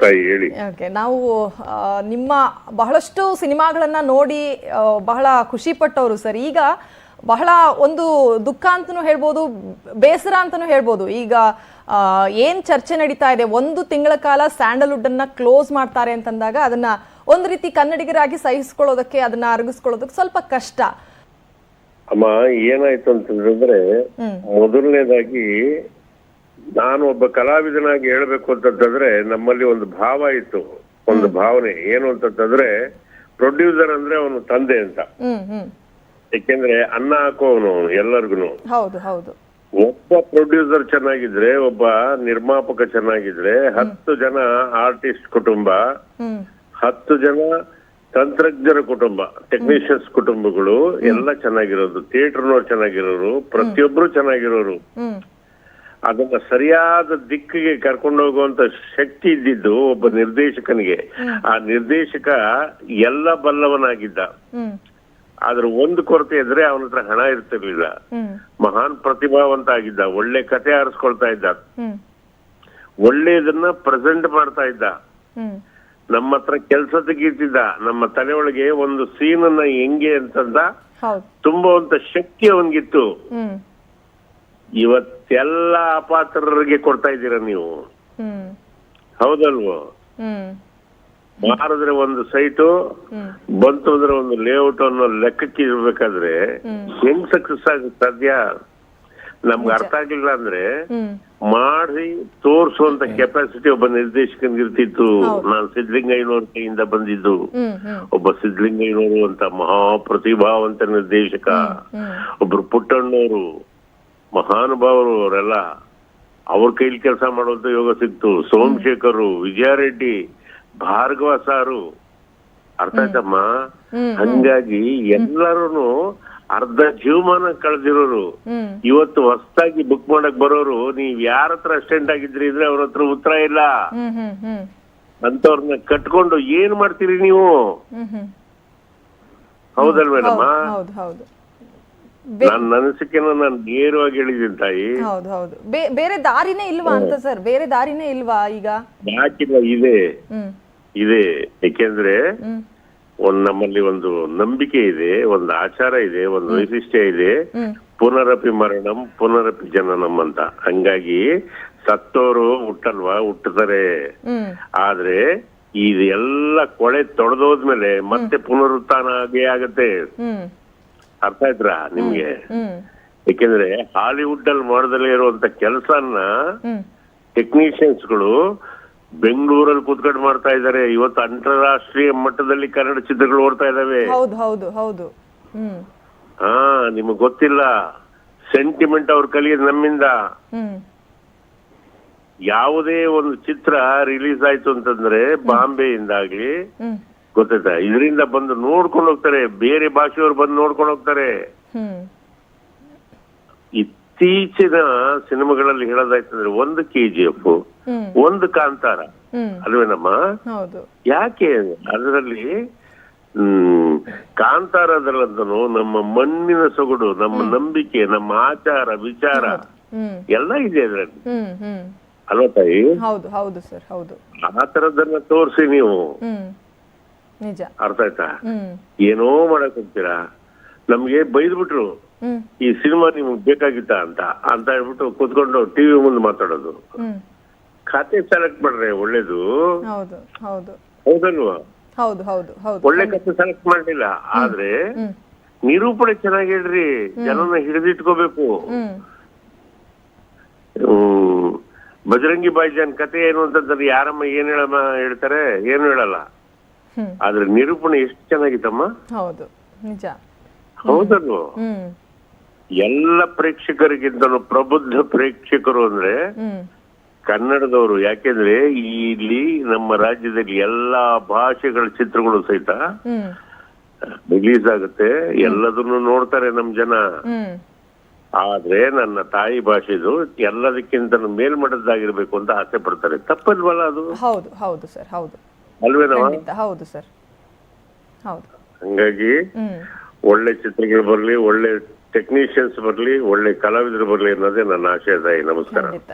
ತಾಯಿ ಹೇಳಿ. ಓಕೆ ನಾವು ಆ, ನಿಮ್ಮ ಬಹಳಷ್ಟು ಸಿನಿಮಾಗಳನ್ನ ನೋಡಿ ಆ, ಬಹಳ ಖುಷಿ ಪಟ್ಟವರು ಸರ್. ಈಗ ಬಹಳ ಒಂದು ದುಃಖ ಅಂತಲೂ ಹೇಳ್ಬೋದು ಬೇಸರ ಅಂತಲೂ ಹೇಳ್ಬೋದು. ಈಗ ಆ, ಏನ್ ಚರ್ಚೆ ನಡೀತಾ ಇದೆ ಒಂದು ತಿಂಗಳ ಕಾಲ ಸ್ಯಾಂಡಲ್ವುಡ್ ಅನ್ನ ಕ್ಲೋಸ್ ಮಾಡ್ತಾರೆ ಅಂತಂದಾಗ ಅದನ್ನ ಒಂದು ರೀತಿ ಕನ್ನಡಿಗರಾಗಿ ಸಹಿಸ್ಕೊಳ್ಳೋದಕ್ಕೆ ಅದನ್ನ ಅರಗಿಸ್ಕೊಳ್ಳೋದಕ್ಕೆ ಸ್ವಲ್ಪ ಕಷ್ಟ. ಅಮ್ಮ ಏನಾಯ್ತು ಅಂತಂದ್ರೆ ಮೊದಲನೇದಾಗಿ ನಾನು ಒಬ್ಬ ಕಲಾವಿದನಾಗಿ ಹೇಳಬೇಕು ಅಂತಂತಂದ್ರೆ ನಮ್ಮಲ್ಲಿ ಒಂದು ಭಾವ ಇತ್ತು ಒಂದು ಭಾವನೆ. ಏನು ಅಂತಂತಂದ್ರೆ ಪ್ರೊಡ್ಯೂಸರ್ ಅಂದ್ರೆ ಅವನು ತಂದೆ ಅಂತ. ಯಾಕೆಂದ್ರೆ ಅನ್ನ ಹಾಕೋವನು ಅವನು ಎಲ್ಲರಿಗೂ ಒಬ್ಬ ಪ್ರೊಡ್ಯೂಸರ್ ಚೆನ್ನಾಗಿದ್ರೆ ಒಬ್ಬ ನಿರ್ಮಾಪಕ ಚೆನ್ನಾಗಿದ್ರೆ ಹತ್ತು ಜನ ಆರ್ಟಿಸ್ಟ್ ಕುಟುಂಬ ಹತ್ತು ಜನ ತಂತ್ರಜ್ಞರ ಕುಟುಂಬ ಟೆಕ್ನಿಷಿಯನ್ಸ್ ಕುಟುಂಬಗಳು ಎಲ್ಲ ಚೆನ್ನಾಗಿರೋದು. ಥಿಯೇಟರ್ನವ್ರು ಚೆನ್ನಾಗಿರೋರು ಪ್ರತಿಯೊಬ್ರು ಚೆನ್ನಾಗಿರೋರು. ಅದನ್ನ ಸರಿಯಾದ ದಿಕ್ಕಿಗೆ ಕರ್ಕೊಂಡು ಹೋಗುವಂತ ಶಕ್ತಿ ಇದ್ದಿದ್ದು ಒಬ್ಬ ನಿರ್ದೇಶಕನಿಗೆ. ಆ ನಿರ್ದೇಶಕ ಎಲ್ಲ ಬಲ್ಲವನಾಗಿದ್ದ. ಆದ್ರೆ ಒಂದು ಕೊರತೆ ಇದ್ರೆ ಅವನ ಹತ್ರ ಹಣ ಇರ್ತಿರ್ಲಿಲ್ಲ. ಮಹಾನ್ ಪ್ರತಿಭಾವಂತ ಆಗಿದ್ದ ಒಳ್ಳೆ ಕತೆ ಆರಿಸ್ಕೊಳ್ತಾ ಇದ್ದ. ಒಳ್ಳೆಯದನ್ನ ಪ್ರೆಸೆಂಟ್ ಮಾಡ್ತಾ ಇದ್ದ. ನಮ್ಮ ಹತ್ರ ಕೆಲಸ ತೆಗೀತಿದ್ದ ನಮ್ಮ ತಲೆ ಒಳಗೆ ಒಂದು ಸೀನ್ ಅನ್ನ ಹೆಂಗೆ ಅಂತಂದ ತುಂಬುವಂತ ಶಕ್ತಿ ಅವನ್ಗಿತ್ತು. ಇವತ್ತೆಲ್ಲ ಅಪಾತ್ರರಿಗೆ ಕೊಡ್ತಾ ಇದ್ದೀರ ನೀವು? ಹೌದಲ್ವೋ? ಮಾರಿದ್ರೆ ಒಂದು ಸೈಟು ಬಂತು ಅಂದ್ರೆ ಒಂದು ಲೇಔಟ್ ಅನ್ನೋ ಲೆಕ್ಕಕ್ಕೆ ಇರ್ಬೇಕಾದ್ರೆ. ಹೆಂಗ್ ಸಕ್ಸಸ್ ಆಗುತ್ತೆ ಸಾಧ್ಯ? ನಮ್ಗೆ ಅರ್ಥ ಆಗಿಲ್ಲ ಅಂದ್ರೆ ಮಾಡಿ ತೋರಿಸುವಂತ ಕೆಪಾಸಿಟಿ ಒಬ್ಬ ನಿರ್ದೇಶಕನಿಗೆ ಇರ್ತಿತ್ತು. ಹೌದು. ನಾನು ಸಿದ್ಧಲಿಂಗಯ್ಯನವ್ರ ಕೈಯಿಂದ ಬಂದಿದ್ದು. ಒಬ್ಬ ಸಿದ್ಧಲಿಂಗಯ್ಯನವರು ಅಂತ ಮಹಾಪ್ರತಿಭಾವಂತ ನಿರ್ದೇಶಕ. ಹ್ಮ್. ಒಬ್ರು ಪುಟ್ಟಣ್ಣವರು. ಮಹಾನುಭಾವರು ಅವರೆಲ್ಲ ಅವ್ರ ಕೈಲಿ ಕೆಲಸ ಮಾಡುವಂತ ಯೋಗ ಸಿಕ್ತು. ಸೋಮಶೇಖರು ವಿಜಯಾರೆಡ್ಡಿ ಭಾರ್ಗವ ಸಾರು. ಅರ್ಥ ಆಯ್ತಮ್ಮ? ಹಂಗಾಗಿ ಎಲ್ಲರೂ ಅರ್ಧ ಜೀವಮಾನ ಕಳೆದಿರೋರು. ಇವತ್ತು ಹೊಸದಾಗಿ ಬುಕ್ ಮಾಡಕ್ ಬರೋರು. ನೀವ್ ಯಾರ ಹತ್ರ ಅಸ್ಟೆಂಟ್ ಆಗಿದ್ರಿ ಇದ್ರೆ ಅವ್ರ ಹತ್ರ ಉತ್ತರ ಇಲ್ಲ. ಅಂತವ್ರನ್ನ ಕಟ್ಕೊಂಡು ಏನ್ ಮಾಡ್ತೀರಿ ನೀವು? ಹೌದಲ್ ಮೇಡಮ್ಮ ಹೌದಲ್ವೇನಮ್ಮ? ನನ್ನ ಅನಿಸಿಕೆನ ನಾನು ನೇರವಾಗಿ ಹೇಳಿದ್ದೀನಿ ತಾಯಿ. ಹೌದು ಹೌದು. ಬೇ- ಬೇರೆ ದಾರಿನೇ ಇಲ್ವಾ ಅಂತ ಸರ್? ಬೇರೆ ದಾರಿನೇ ಇಲ್ವಾ ಈಗ? ಯಾಕಿಲ್ಲ ಇದೆ. ಹ್ಮ್. ಇದೆ. ಏಕೆಂದ್ರೆ ಹ್ಮ್. ಒಂದ್ ನಮ್ಮಲ್ಲಿ ಒಂದು ನಂಬಿಕೆ ಇದೆ ಒಂದು ಆಚಾರ ಇದೆ ಒಂದು ವೈಶಿಷ್ಟ್ಯ ಇದೆ. ಹ್ಮ್. ಪುನರಪಿ ಮರಣಂ ಪುನರಪಿ ಜನನಂ ಅಂತ. ಹಂಗಾಗಿ ಸತ್ತೋರು ಹುಟ್ಟಲ್ವಾ? ಹುಟ್ಟುತ್ತಾರೆ. ಹ್ಮ್. ಆದ್ರೆ ಇದೆಲ್ಲ ಕೊಳೆ ತೊಡೆದೋದ್ಮೇಲೆ ಮತ್ತೆ ಪುನರುತ್ಥಾನ ಆಗೇ ಆಗತ್ತೆ. ಹ್ಮ್. ಅರ್ಥ ಆಯ್ತಾ ನಿಮ್ಗೆ? ಯಾಕೆಂದ್ರೆ ಹಾಲಿವುಡ್ ಅಲ್ಲಿ ಮಾಡದಲ್ಲಿ ಇರುವಂತ ಕೆಲಸನ ಟೆಕ್ನಿಷಿಯನ್ಸ್ ಟೆಕ್ನಿಷಿಯನ್ಸ್ಗಳು ಬೆಂಗಳೂರಲ್ಲಿ ಕೂತ್ಕೊಂಡು ಮಾಡ್ತಾ ಇದ್ದಾರೆ. ಇವತ್ತು ಅಂತಾರಾಷ್ಟ್ರೀಯ ಮಟ್ಟದಲ್ಲಿ ಕನ್ನಡ ಚಿತ್ರಗಳು ಓಡ್ತಾ ಇದಾವೆ ಹಾ ನಿಮಗ್ ಗೊತ್ತಿಲ್ಲ. ಸೆಂಟಿಮೆಂಟ್ ಅವ್ರು ಕಲಿಯೋದು ನಮ್ಮಿಂದ. ಯಾವುದೇ ಒಂದು ಚಿತ್ರ ರಿಲೀಸ್ ಆಯ್ತು ಅಂತಂದ್ರೆ ಬಾಂಬೆಯಿಂದಾಗ್ಲಿ ಹ್ಮ್. ಗೊತ್ತಾಯ್ತಾ ಇದರಿಂದ ಬಂದು ನೋಡ್ಕೊಂಡು ಹೋಗ್ತಾರೆ. ಬೇರೆ ಭಾಷೆಯವರು ಬಂದು ನೋಡ್ಕೊಂಡು ಹೋಗ್ತಾರೆ. ಇತ್ತೀಚಿನ ಸಿನಿಮಾಗಳಲ್ಲಿ ಹೇಳೋದಾಯ್ತಂದ್ರೆ ಒಂದು ಕೆ ಜಿ ಎಫ್ ಒಂದು ಕಾಂತಾರ. ಅಲ್ವೇನಮ್ಮ? ಯಾಕೆ? ಅದರಲ್ಲಿ ಹ್ಮ್ ಕಾಂತಾರದಲ್ಲಂತನು ನಮ್ಮ ಮಣ್ಣಿನ ಸೊಗಡು ನಮ್ಮ ನಂಬಿಕೆ ನಮ್ಮ ಆಚಾರ ವಿಚಾರ ಎಲ್ಲ ಇದೆ ಅದರಲ್ಲಿ. ಅಲ್ವಾ ತಾಯಿ? ಆ ತರದನ್ನ ತೋರಿಸಿ ನೀವು. ಅರ್ಥ ಆಯ್ತಾ? ಏನೋ ಮಾಡಕ್ ಹೋಗ್ತೀರಾ? ನಮ್ಗೆ ಬೈದ್ಬಿಟ್ರು ಈ ಸಿನಿಮಾ ನಿಮ್ಗೆ ಬೇಕಾಗಿತ್ತ ಅಂತ ಅಂತ ಹೇಳ್ಬಿಟ್ಟು ಕೂತ್ಕೊಂಡು ಟಿವಿ ಮುಂದೆ ಮಾತಾಡೋದು. ಖಾತೆ ಸೆಲೆಕ್ಟ್ ಮಾಡ್ರೆ ಒಳ್ಳೇದು. ಹೌದು ಹೌದು. ಹೌದಲ್ವಾ? ಹೌದು ಹೌದು ಹೌದು. ಒಳ್ಳೆ ಕಥೆ ಸೆಲೆಕ್ಟ್ ಮಾಡ್ಲಿಲ್ಲ ಆದ್ರೆ ನಿರೂಪಣೆ ಚೆನ್ನಾಗಿ ಹೇಳ್ರಿ ಜನನ ಹಿಡಿದಿಟ್ಕೋಬೇಕು. ಬಜರಂಗಿ ಬಾಯಿ ಬಜರಂಗಿ ಬಾಯ್ಜಾನ್ ಕತೆ ಏನು ಅಂತಂದ್ರೆ ಯಾರಮ್ಮ ಏನ್ ಹೇಳಮ್ಮ ಹೇಳ್ತಾರೆ? ಏನು ಹೇಳಲ್ಲ. ಆದ್ರೆ ನಿರೂಪಣೆ ಎಷ್ಟು ಚೆನ್ನಾಗಿತ್ತಮ್ಮ? ಹೌದು ನಿಜ. ಹೌದಲ್ವ? ಎಲ್ಲ ಪ್ರೇಕ್ಷಕರಿಗಿಂತಲೂ ಪ್ರಬುದ್ಧ ಪ್ರೇಕ್ಷಕರು ಅಂದ್ರೆ ಕನ್ನಡದವರು. ಯಾಕೆಂದ್ರೆ ಇಲ್ಲಿ ನಮ್ಮ ರಾಜ್ಯದಲ್ಲಿ ಎಲ್ಲಾ ಭಾಷೆಗಳ ಚಿತ್ರಗಳು ಸಹಿತ ರಿಲೀಸ್ ಆಗುತ್ತೆ ಎಲ್ಲದನ್ನು ನೋಡ್ತಾರೆ ನಮ್ ಜನ. ಆದ್ರೆ ನನ್ನ ತಾಯಿ ಭಾಷೆದು ಎಲ್ಲದಕ್ಕಿಂತ ಮೇಲ್ಮಟ್ಟದ್ದಾಗಿರ್ಬೇಕು ಅಂತ ಆಸೆ ಪಡ್ತಾರೆ. ತಪ್ಪಲ್ವಲ್ಲ ಅದು? ಹೌದು ಹೌದು ಸರ್ ಹೌದು. ಅಲ್ವೇನವ ಖಂಡಿತ ಹೌದು ಸರ್. ಹೌದು. ಹಂಗಾಗಿ ಹ್ಮ್. ಒಳ್ಳೆ ಚಿತ್ರಗಳು ಬರಲಿ ಒಳ್ಳೆ ಟೆಕ್ನಿಷಿಯನ್ಸ್ ಬರಲಿ ಒಳ್ಳೆ ಕಲಾವಿದರು ಬರಲಿ ಅನ್ನೋದೇ ನನ್ನ ಆಶಯದಾಯಿ. ನಮಸ್ಕಾರ. ಖಂಡಿತ.